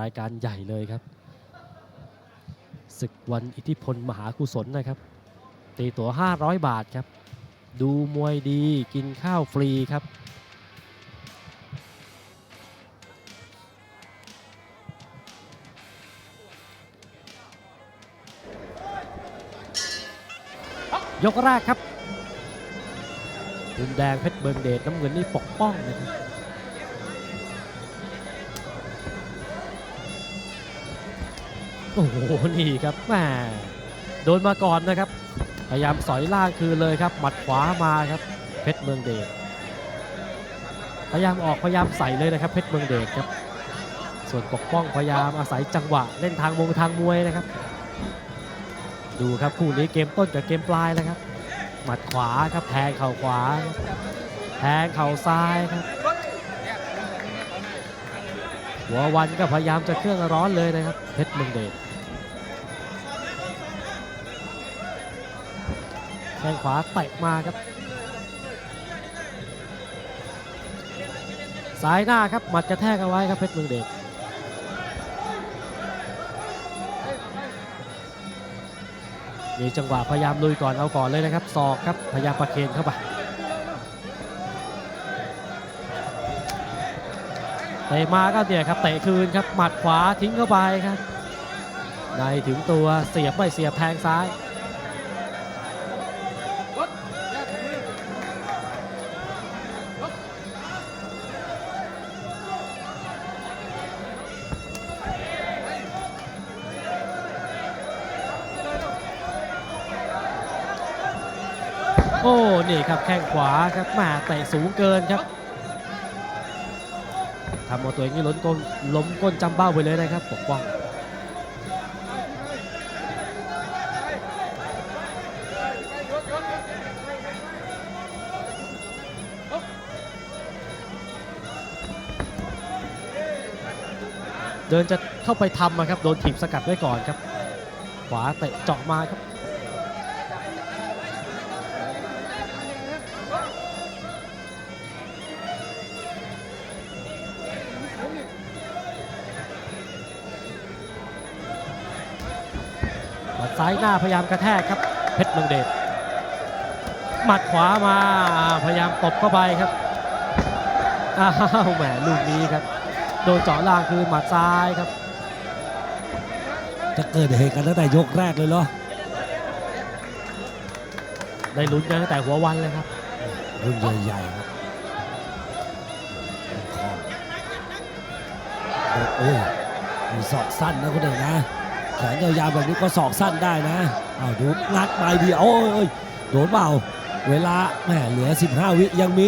รายการใหญ่เลยครับศึกวันอิทธิพลมหากุศลนะครับ ตีตั๋ว 500 บาทครับ ดูมวยดีกินข้าวฟรีครับ ยกแรกครับมุมแดงเพชรเบิงเดชน้ำเงินนี่ปกป้องนะครับ โอ้โหนี่ครับแหมโดนมาก่อนนะครับ พยายามสอยล่างคืนเลยครับ หมัดขวามาครับ เพชรเมืองเดชพยายามออกพยายามใส่เลยนะครับ เพชรเมืองเดชครับ ส่วนปกป้องพยายามอาศัยจังหวะเล่นทางวงทางมวยนะครับ ดูครับคู่นี้เกมต้นกับเกมปลายแล้วครับ หมัดขวาครับแทงเข่าขวา แทงเข่าซ้ายครับหัววันก็พยายามจะเครื่องร้อนเลยนะครับ เพชรเมืองเดช ข้งขวาเตะมาครับซ้ายหน้าครับหมัดกระแทกเอาไว้ครับเพชรเมืองเดชมีจังหวะพยายามลุยก่อนเอาก่อนเลยนะครับศอกครับพยายามประเคนเข้าไปเตะมาก็เนี่ยครับเตะคืนครับหมัดขวาทิ้งเข้าไปครับในถึงตัวเสียบไม่เสียบแทงซ้าย นี่ครับแข้งขวาครับมาเตะสูงเกินครับทำเอาตัวเองนี่ล้นก้นล้มก้นจำเบ้าไปเลยนะครับปกป้องเดินจะเข้าไปทำนะครับโดนถีบสกัดไว้ก่อนครับ ขวาเตะเจาะมาครับ ซ้ายหน้าพยายามกระแทกครับ เพชรเมืองเดชหมัดขวามาพยายามตบเข้าไปครับอ้าวแหมลูกนี้ครับ โดนเจาะล่างคือหมัดซ้ายครับ จะเกิดเหตุกันตั้งแต่ยกแรกเลยเหรอได้ลุ้นกันตั้งแต่หัววันเลยครับรุ่นใหญ่ๆครับคอโอ้ยมีศอกสั้นนะคุณเอกนะ แขนยาวๆแบบนี้ก็สอกสั้นได้นะเอาดูงัดไปเดียวโอ้ยโดนเปล่าเวลาแหมเหลือ 15 วิยังมี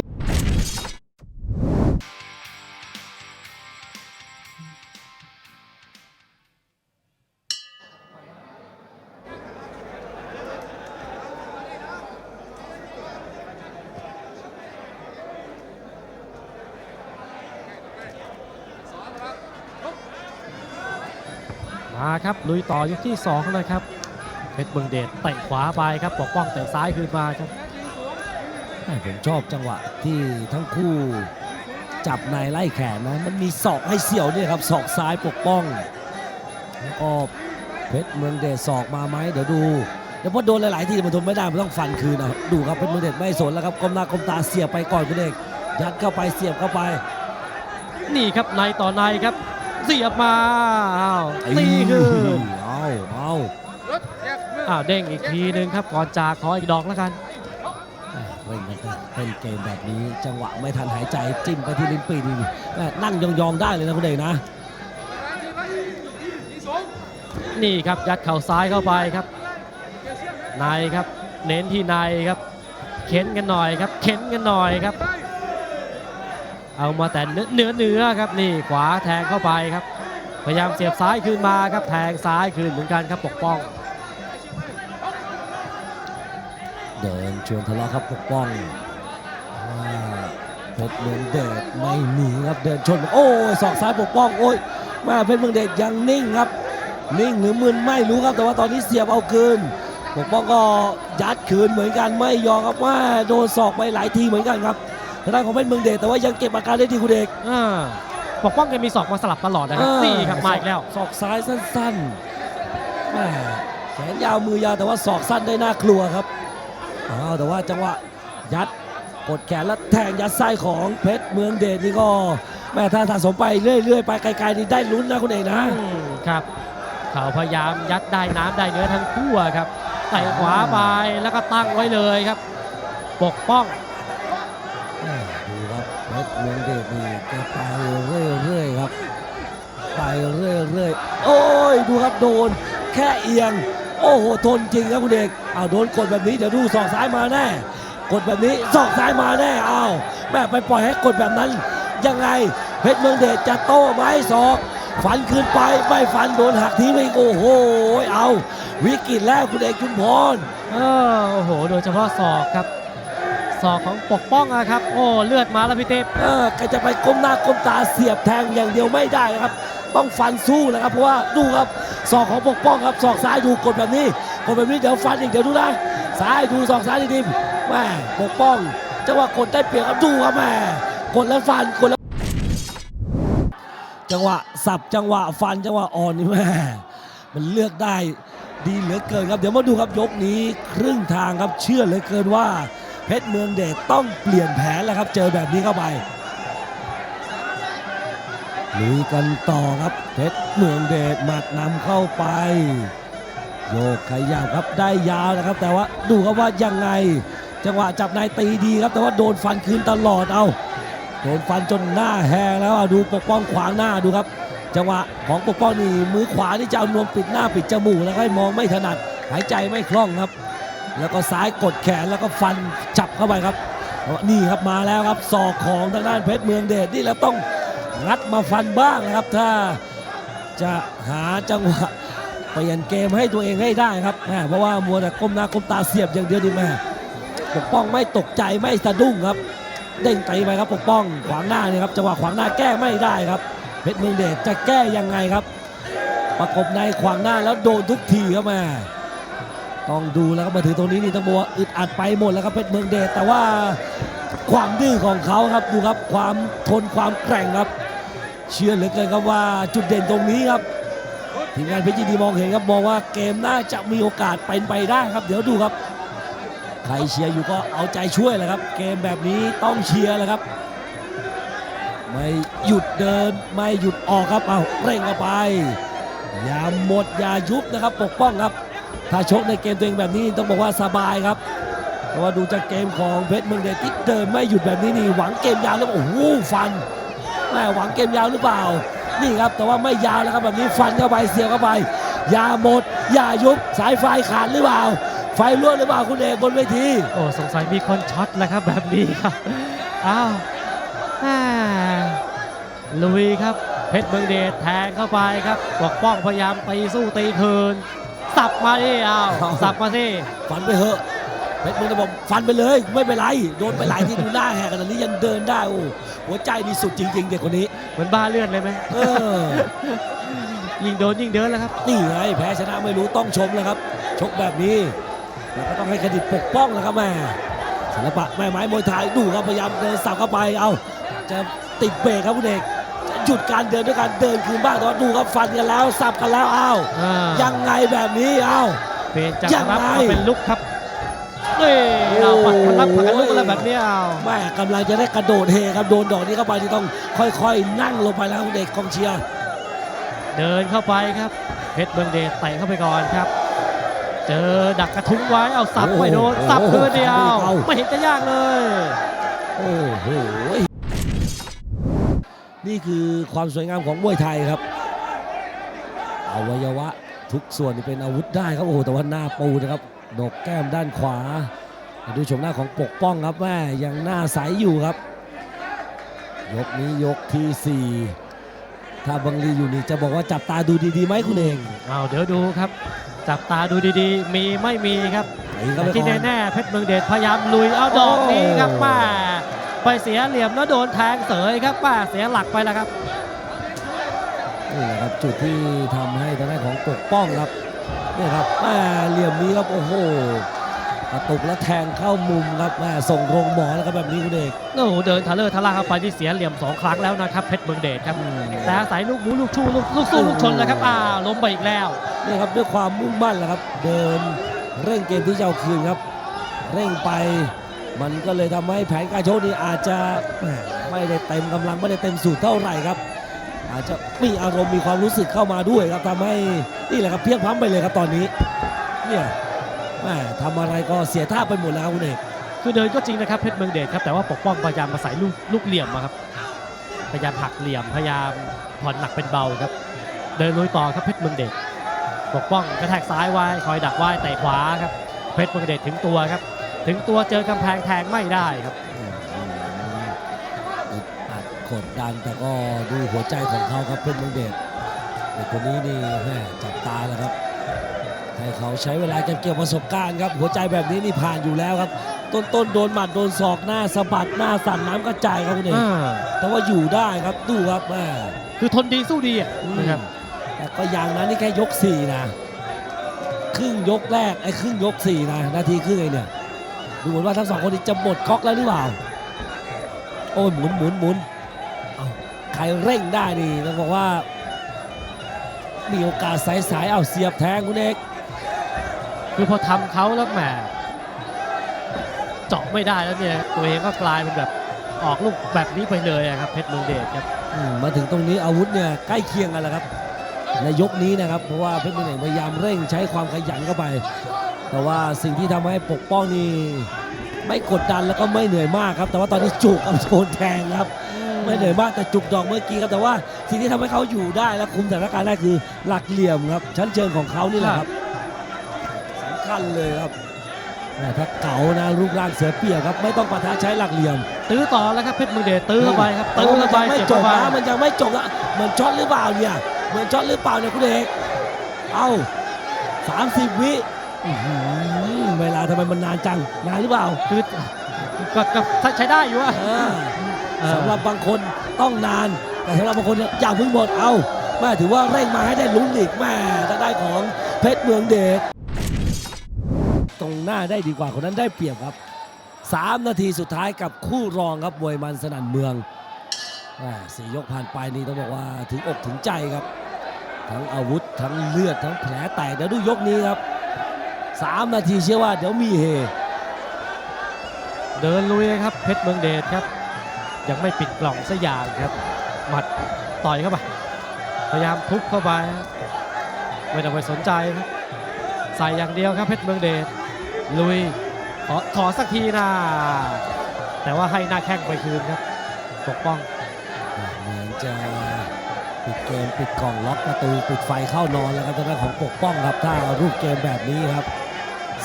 มาครับลุยต่อยกที่2นะครับเพชรเมืองเดชเตะขวาไปครับปกป้องเตะซ้ายคืนมาครับแม่ผมชอบจังหวะที่ทั้งคู่จับในไล่แขนนะมันมีศอกให้เสี่ยวเนี่ยครับศอกซ้ายปกป้องแล้วก็เพชรเมืองเดชศอกมาไหมเดี๋ยวดูเดี๋ยวพอโดนหลาย ๆ ทีมันทนไม่ได้มันต้องฟันคืนนะดูครับเพชรเมืองเดชไม่สนแล้วครับก้มหน้าก้มตาเสียบไปก่อนคุณเอกยัดเข้าไปเสียบเข้าไป นี่ครับในต่อในครับ เสียบมาอ้าวตีคืนเอาเอาอ้าวเด้งอีกทีหนึงครับก่อนจากขออีกดอกแล้วกันเล่นกันเป็นเกมแบบนี้จังหวะไม่ทันหายใจจิ้มไปที่ลิ้นปีนี่แม่นั่งยองๆได้เลยนะคุณเอกนะ นี่ครับยัดเข่าซ้ายเข้าไปครับในครับ เน้นที่ในครับ เข็นกันหน่อยครับ เข็นกันหน่อยครับ เอามาแต่เนื้อเนื้อครับนี่ขวาแทงเข้าไปครับ พยายามเสียบซ้ายคืนมาครับแทงซ้ายคืนเหมือนกันครับปกป้อง เดินชวนทะเลาะครับปกป้องเพชรเมืองเดชไม่หนีครับเดินชนโอ้ยศอกซ้ายปกป้องโอ้ยแม่เพชรเมืองเดชยังนิ่งครับ นิ่งหรือมึนไม่รู้ครับแต่ว่าตอนนี้เสียบเอาคืนปกป้องก็ยัดคืนเหมือนกันไม่ยอมครับว่าโดนศอกไปหลายทีเหมือนกันครับ ทางด้านของเพชรเมืองเดชแต่ว่ายังเก็บอาการได้ดีคุณเอกอ่าปกป้องแกมีศอกมาสลับตลอดนะครับเออนี่ครับมาอีกแล้วศอกซ้ายสั้นๆแม่แขนยาวมือยาวแต่ว่าศอกสั้นได้น่ากลัวครับอ้าวแต่ว่าจังหวะยัดกดแขนแล้วแทงยัดไส้ของเพชรเมืองเดชนี่ก็แม่ถ้าสะสมไปเรื่อยๆไปไกลๆนี่ได้ลุ้นนะคุณเอกนะอืมครับเขาพยายามยัดได้น้ำได้เนื้อทั้งคู่อะครับเตะขวาไปแล้วก็ตั้งไว้เลยครับปกป้องแม่ดูครับ เมืองเดชนี่แกไปเรื่อยๆครับ ไปเรื่อยๆ โอ้ยดูครับโดน แค่เอียง โอ้โหทนจริงครับคุณเอกเอาโดนกดแบบนี้เดี๋ยวดูศอกซ้ายมาแน่ กดแบบนี้ศอกซ้ายมาแน่เอาแม่ไปปล่อยให้กดแบบนั้น ยังไงเพชรเมืองเดชจะโต้ไหมศอกฟันขึ้นไปไม่ฟันโดนหักทีไปโอ้โหเอา วิกฤตแล้วคุณเอกชุมพรเออโอ้โห โดยเฉพาะศอกครับ ศอกของปกป้องอะครับ โอ้เลือดมาแล้วพี่เต้เออแกจะไปก้มหน้าก้มตาเสียบแทงอย่างเดียวไม่ได้นะครับ ต้องฟันสู้นะครับเพราะว่าดูครับศอกของปกป้องครับศอกซ้ายดูกดแบบนี้กดแบบนี้เดี๋ยวฟันอีกเดี๋ยวดูนะซ้ายดูศอกซ้ายดีๆแม่ปกป้องจังหวะกดได้เปรียบครับดูครับแม่กดแล้วฟันกดแล้ว จังหวะสับจังหวะฟันจังหวะอ่อนนี่แม่มันเลือกได้ดีเหลือเกินครับ เดี๋ยวมาดูครับยกนี้ครึ่งทางครับเชื่อเหลือเกินว่า เพชรเมืองเดชต้องเปลี่ยนแผนแล้วครับ เจอแบบนี้เข้าไปลุยกันต่อครับ เพชรเมืองเดชหมัดนำเข้าไป โยกขยับครับได้ยาวนะครับ แต่ว่าดูครับว่ายังไง จังหวะจับนายตีดีครับ แต่ว่าโดนฟันคืนตลอดเอาโดนฟันจนหน้าแหงแล้วอะดูปกป้องขวางหน้าดูครับ จังหวะของปกป้องนี่มือขวานี่จะเอานวมปิดหน้าปิดจมูกแล้วให้มองไม่ถนัดหายใจไม่คล่องครับ แล้วก็ซ้ายกดแขนแล้วก็ฟันจับเข้าไปครับ นี่ครับมาแล้วครับศอกของทางด้านเพชรเมืองเดชนี่แล้วต้องงัดมาฟันบ้างนะครับ ถ้าจะหาจังหวะเปลี่ยนเกมให้ตัวเองให้ได้ครับแม่เพราะว่ามัวแต่ก้มหน้าก้มตาเสียบอย่างเดียวดีแม่ปกป้องไม่ตกใจไม่สะดุ้งครับ เด้งตีไปครับปกป้องขวางหน้าเนี่ยครับจังหวะขวางหน้าแก้ไม่ได้ครับเพชรเมืองเดชจะแก้ยังไงครับ ประกบในขวางหน้าแล้วโดนทุกทีครับแม่ ต้องดูแล้วก็มาถึงตรงนี้นี่ต้องบอกว่าอึดอัดไปหมดแล้วครับเพชรเมืองเดชแต่ว่าความดื้อของเขาครับดูครับความทนความแกร่งครับ เชื่อเหลือเกินครับว่าจุดเด่นตรงนี้ครับทีมงานเพชรยินดีมองเห็นครับมองว่าเกมน่าจะมีโอกาสเป็นไปได้ครับ เดี๋ยวดูครับใครเชียร์อยู่ก็เอาใจช่วยแหละครับ เกมแบบนี้ต้องเชียร์แหละครับไม่หยุดเดินไม่หยุดออกครับเอาเร่งเข้าไป อย่าหมดอย่ายุบนะครับ ปกป้องครับ ถ้าชกในเกมตัวเองแบบนี้ต้องบอกว่าสบายครับเพราะว่าดูจากเกมของเพชรเมืองเดชที่เดินไม่หยุดแบบนี้นี่หวังเกมยาวแล้วโอ้โหฟันแม่หวังเกมยาวหรือเปล่า นี่ครับแต่ว่าไม่ยาวแล้วครับแบบนี้ฟันเข้าไปเสียบเข้าไปยาหมดยายุบสายไฟขาดหรือเปล่า ไฟรั่วหรือเปล่าคุณเอกบนเวทีโอ้สงสัยมีคนช็อตแล้วครับแบบนี้ครับอ้าวลุยครับเพชรเมืองเดชแทงเข้าไปครับปกป้องพยายามตีสู้ตีคืน สับมาดิอ้าวสับมาสิฟันไปเถอะเพชรเมืองเดชบอกฟันไปเลยไม่เป็นไรโดนไปหลายที่ดูหน้าแหกขนาดนี้ยังเดินได้โอ้หัวใจนี่สุดจริง ๆ เด็กคนนี้เหมือนบ้าเลือดเลยไหมเออยิงโดนยิงเดินแล้วครับนี่ไงแพ้ชนะไม่รู้ต้องชมแล้วครับ ชกแบบนี้แล้วก็ต้องให้เครดิตปกป้องนะครับแม่ศิลปะแม่ไม้มวยไทยดูครับพยายามเดินสับเข้าไปเอาจะติดเบรกครับคุณเอก จะหยุดการเดินด้วยการเดินคืนบ้างแต่ว่าดูครับฟันกันแล้วสับกันแล้วเอาอ่ายังไงแบบนี้เอาเปลี่ยนจากยังไง รับมาเป็นลุกครับนี่เอาผัดกันรับผัดกันลุกอะไรแบบนี้เอา แม่กำลังจะได้กระโดดเฮครับโดนดอกนี้เข้าไปที่ต้องค่อยๆ นั่งลงไปแล้วคุณเอกกองเชียร์ เดินเข้าไปครับเพชรเมืองเดชเตะเข้าไปก่อนครับ เจอดักกระทุ้งไว้เอาสับไม่โดนสับคืนเดียวไม่เห็นจะยากเลย โอ้โห นี่คือความสวยงามของมวยไทยครับอวัยวะทุกส่วนนี่เป็นอาวุธได้ครับโอ้โหแต่ว่าหน้าปูนะครับโหนกแก้มด้านขวาดูชมหน้าของปกป้องครับแม่ยังหน้าใสอยู่ครับ ยกนี้ยกที่สี่ถ้าบังลีอยู่นี่จะบอกว่าจับตาดูดีๆไหมคุณเองเอาเดี๋ยวดูครับ จับตาดูดีๆ มีไม่มีครับไปครับแต่ไปที่ก่อนแน่ๆเพชรเมืองเดชพยายามลุยเอาดอกนี้ครับโอ้ป้า ไปเสียเหลี่ยมแล้วโดนแทงเสยครับป้าเสียหลักไปแล้วครับนี่แหละครับจุดที่ทำให้ทางด้านของปกป้องครับนี่ครับแม่เหลี่ยมนี้ครับโอ้โหกระตุกแล้วแทงเข้ามุมครับแม่ส่งโรงหมอแล้วครับแบบนี้คุณเอกโอ้โหเดินทะเลอร์ทะล่าเข้าไปที่เสียเหลี่ยมสองครั้งแล้วนะครับเพชรเมืองเดชครับแต่อาศัยลูกหมูลูกชูลูกลูกสู้ลูกชนแล้วครับอ้าวล้มไปอีกแล้วนี่ครับด้วยความมุ่งมั่นแหละครับ เดินเร่งเกมที่จะเอาคืนครับ เร่งไป มันก็เลยทำให้แผนการโชว์นี้อาจจะไม่ได้เต็มกำลังไม่ได้เต็มสูตรเท่าไหร่ครับ อาจจะมีอารมณ์มีความรู้สึกเข้ามาด้วยครับทำให้นี่แหละครับเพียงพร้ำไปเลยครับตอนนี้เนี่ยแม่ทำอะไรก็เสียท่าไปหมดแล้วคุณเอกคือเดินก็จริงนะครับเพชรเมืองเดชครับแต่ว่าปกป้องพยายามมาใส่ลูกลูกเหลี่ยมอะครับพยายามหักเหลี่ยมพยายามผ่อนหนักเป็นเบาครับ เดินลุยต่อครับเพชรเมืองเดชปกป้องกระแทกซ้ายไว้คอยดักไว้เตะขวาครับเพชรเมืองเดชถึงตัวครับ ถึงตัวเจอกำแพงแทงไม่ได้ครับอึดอัดกดดันแต่ก็ดูหัวใจของเขาครับเพื่อนเมืองเดชเด็กคนนี้นี่แม่จับตาแล้วครับ ให้เขาใช้เวลากันเกี่ยวประสบการณ์ครับ หัวใจแบบนี้นี่ผ่านอยู่แล้วครับ ต้นต้นๆโดนหมัดโดนศอกหน้าสะบัดหน้าสั่นน้ำกระจายครับคุณเอกอ่าแต่ว่าอยู่ได้ครับดูครับแม่คือทนดีสู้ดีอะนะครับแต่ก็อย่างนั้นนี่แค่ยกสี่นะครึ่งยกแรกไอ้ครึ่งยกสี่นะนาทีครึ่งเองเนี่ย ดูเหมือนว่าทั้งสองคนนี้จะหมดก๊อกแล้วหรือเปล่า โอ้ยหมุนหมุนหมุนเอาใครเร่งได้นี่ต้องบอกว่า มีโอกาสสายสายๆเอาเสียบแทงคุณเอกคือพอทำเขาแล้วแหมเจาะไม่ได้แล้วเนี่ยตัวเองก็กลายเป็นแบบออกลูกแบบนี้ไปเลยอะครับเพชรเมืองเดชครับอืมมาถึงตรงนี้อาวุธเนี่ยใกล้เคียงกันแล้วครับในยกนี้นะครับเพราะว่าเพชรเมืองเอกพยายามเร่งใช้ความขยันเข้าไป แต่ว่าสิ่งที่ทำให้ปกป้องนี่ไม่กดดันแล้วก็ไม่เหนื่อยมากครับ แต่ว่าตอนนี้จุกกับโดนแทงครับ ไม่เหนื่อยมากแต่จุกดอกเมื่อกี้ครับแต่ว่าสิ่งที่ทำให้เขาอยู่ได้และคุมสถานการณ์ได้คือหลักเหลี่ยมครับ ชั้นเชิงของเขานี่แหละครับสำคัญเลยครับแม่ถ้าเก๋านะรูปร่างเสือเปียกครับไม่ต้องปะทะใช้หลักเหลี่ยม ตื้อต่อแล้วครับเพชรเมืองเดชตื้อเข้าไปครับตื้อมัเข้านไปยังไม่เสียบจเข้าบไปนะมันยังไม่จบอะเหมือนช็อตหรือเปล่าเนี่ยเหมือนช็อตหรือเปล่าเนี่ยคุณเอกเอา30 วิอื้อหือ เวลาทำไมมันนานจัง นานหรือเปล่าคือก็ก็ใช้ได้อยู่อะเออเออสำหรับบางคนต้องนาน แต่สำหรับบางคนเนี่ยอย่าเพิ่งหมดเอาแม่ถือว่าเร่งมาให้ได้ลุ้นอีกแม่จะได้ของเพชรเมืองเดชตรงหน้าได้ดีกว่าคนนั้นได้เปรียบครับ 3 นาทีสุดท้ายกับคู่รองครับมวยมันสนั่นเมืองแม่สี่ยกผ่านไปนี่ต้องบอกว่าถึงอกถึงใจครับ ทั้งอาวุธทั้งเลือดทั้งแผลแตกเดี๋ยวดูยกนี้ครับ 3 นาทีเชื่อว่าเดี๋ยวมีเฮ เดินลุยครับเพชรเมืองเดชครับ ยังไม่ปิดกล่องสักอย่างครับ หมัดต่อยเข้าไปพยายามทุบเข้าไปครับไม่ต้องไปสนใจครับใส่อย่างเดียวครับเพชรเมืองเดชลุยขอขอสักทีนะแต่ว่าให้หน้าแข้งไปคืนครับปกป้องเหมือนจะปิดเกมปิดกล่องล็อกประตูปิดไฟเข้านอนแล้วครับทางด้านของปกป้องครับถ้ารูปเกมแบบนี้ครับ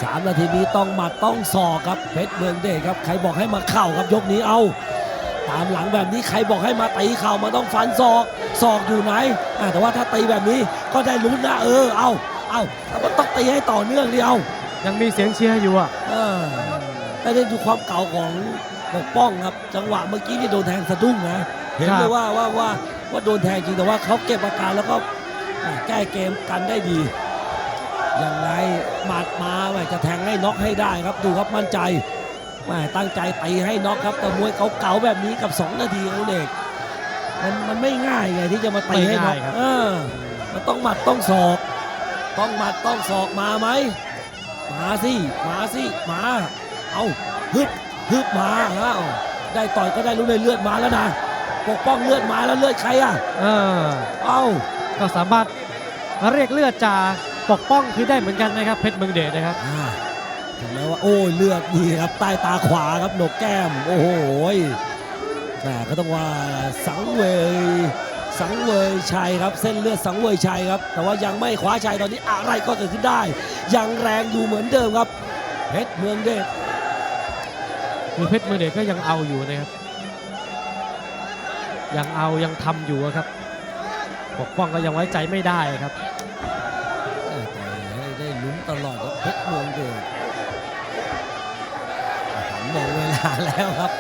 สามนาทีนี้ต้องหมัดต้องศอกครับเพชรเมืองเดชครับใครบอกให้มาเข่าครับยกนี้เอา ตามหลังแบบนี้ใครบอกให้มาตีเข่ามาต้องฟันศอกศอกอยู่ไหนอ่าแต่ว่าถ้าตีแบบนี้ก็ได้ลุ้นนะเออเอาเอาแต่ว่าต้องตีให้ต่อเนื่องดิเอายังมีเสียงเชียร์อยู่อะเออแต่ได้ดูความเก่าของปกป้องครับ จังหวะเมื่อกี้นี่โดนแทงสะดุ้งนะเห็นครัเลบยว่าว่าว่าว่าโดนแทงจริงแต่ว่าเขาเก็บอาการแล้วก็อ่าแก้เกมกันได้ดียังไง หมัดมาแหม่จะแทงให้น็อกให้ได้ครับดูครับมั่นใจแหม่ตั้งใจตีให้น็อกครับแต่มวยเก่าๆแบบนี้กับ 2 นาทีคุณเอกมันมันไม่ง่ายไงที่จะมาตีให้น็อกเออมันต้องหมัดต้องศอก ต้องหมัดต้องศอกมาไหมมาสิมาสิมาเอาฮึบฮึบมาเอาได้ต่อยก็ได้รู้เลยเลือดมาแล้วนะปกป้องเลือดมาแล้วเลือดใครอะเออเอาก็สามารถเรียกเลือดจาก ปกป้องคือได้เหมือนกันนะครับเพชรเมืองเดชนะครับอ่าถึงแม้ว่าโอ้ยเลือดนี่ครับใต้ตาขวาครับโหนกแก้ม โอ้โหยแต่ก็ต้องว่าสังเวยสังเวยชัยครับ เส้นเลือดสังเวยชัยครับ แต่ว่ายังไม่คว้าชัยตอนนี้อะไรก็เกิดขึ้นได้ ยังแรงอยู่เหมือนเดิมครับเพชรเมืองเดชคือเพชรเมืองเดชก็ยังเอาอยู่นะครับ ยังเอายังทำอยู่อะครับปกป้องก็ยังไว้ใจไม่ได้ครับ มองเวลาแล้วครับ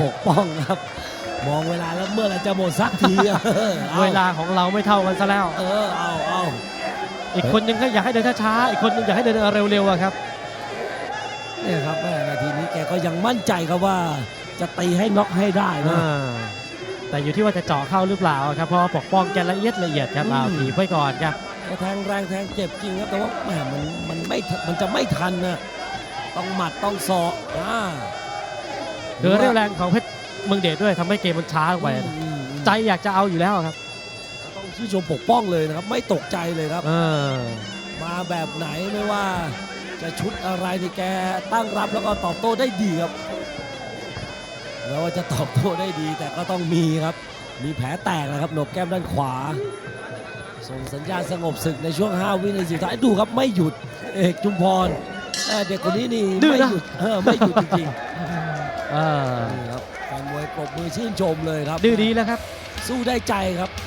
ปกป้องครับ มองเวลาแล้วเมื่อไหรจะหมดสักทีเอออเวลาของเราไม่เท่ากันซะแล้ว เออเอาเอาอีกคนนึงก็อยากให้เดินช้าๆอีกคนนึงอยากให้เดินเร็วๆอะครับเนี่ยครับแม่นาทีนี้แกก็ยังมั่นใจครับว่าจะตีให้น็อกให้ได้นะอ่าแต่อยู่ที่ว่าจะเจาะเข้าหรือเปล่าครับเพราะว่าปกป้องแกละเอียดละเอียดครับอืมเอาถีบไว้ก่อนครับแกแทงแรงแทงเจ็บจริงครับแต่ว่าแหมมันมันไม่ทันมันจะไม่ทันนะต้องหมัดต้องศอกอ่า คือเรี่ยวแรงของเพชรเมืองเดชด้วยทำให้เกมมันช้าลงไปอืมอืมใจอยากจะเอาอยู่แล้วครับต้องชื่นชมปกป้องเลยนะครับ ไม่ตกใจเลยครับเออมาแบบไหนไม่ว่า จะชุดอะไรนี่แกตั้งรับแล้วก็ตอบโต้ได้ดีครับแล้วว่าจะตอบโต้ได้ดีแต่ก็ต้องมีครับ มีแผลแตกนะครับโหนกแก้มด้านขวา ส่งสัญญาณสงบศึกในช่วง 5 วินาทีสุดท้ายดูครับไม่หยุดเอกจุมพรเออเด็กคนนี้นี่ดื้อไม่นะหยุดเออไม่หยุดจริง เออๆนี่ครับแฟนมวยปรบมือชื่นชมเลยครับดื้อดีแล้วครับ สู้ได้ใจครับเอ